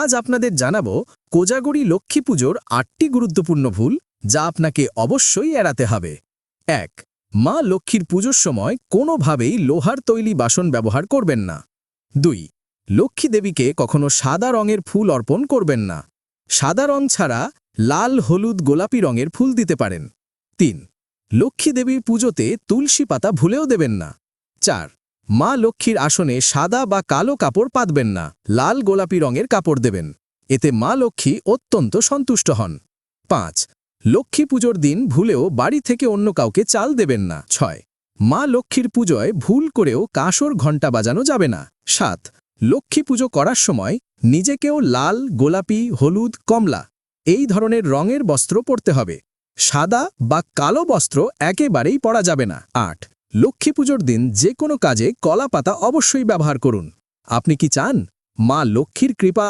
আজ আপনাদের জানাব কোজাগরি লক্ষ্মী পুজোর আটটি গুরুত্বপূর্ণ ভুল যা আপনাকে অবশ্যই এড়াতে হবে। এক, মা লক্ষ্মীর পুজোর সময় কোনোভাবেই লোহার তৈলি বাসন ব্যবহার করবেন না। দুই, লক্ষ্মী দেবীকে কখনো সাদা রঙের ফুল অর্পণ করবেন না। সাদা রং ছাড়া লাল, হলুদ, গোলাপি রঙের ফুল দিতে পারেন। তিন, লক্ষ্মী দেবীর পুজোতে তুলসী পাতা ভুলেও দেবেন না। চার মা লক্ষ্মীর আসনে সাদা বা কালো কাপড় পাতবেন না, লাল গোলাপি রঙের কাপড় দেবেন। এতে মা লক্ষ্মী অত্যন্ত সন্তুষ্ট হন। পাঁচ, লক্ষ্মী পুজোর দিন ভুলেও বাড়ি থেকে অন্য কাউকে চাল দেবেন না। ছয়, মা লক্ষ্মীর পুজোয় ভুল করেও কাঁসর ঘণ্টা বাজানো যাবে না। সাত, লক্ষ্মী পুজো করার সময় নিজেকেও লাল, গোলাপি, হলুদ, কমলা এই ধরনের রঙের বস্ত্র পরতে হবে। সাদা বা কালো বস্ত্র একেবারেই পরা যাবে না। আট লক্ষ্মী পুজোর দিন যে কোনো কাজে কলা পাতা অবশ্যই ব্যবহার করুন। আপনি কি চান? মা লক্ষ্মীর কৃপা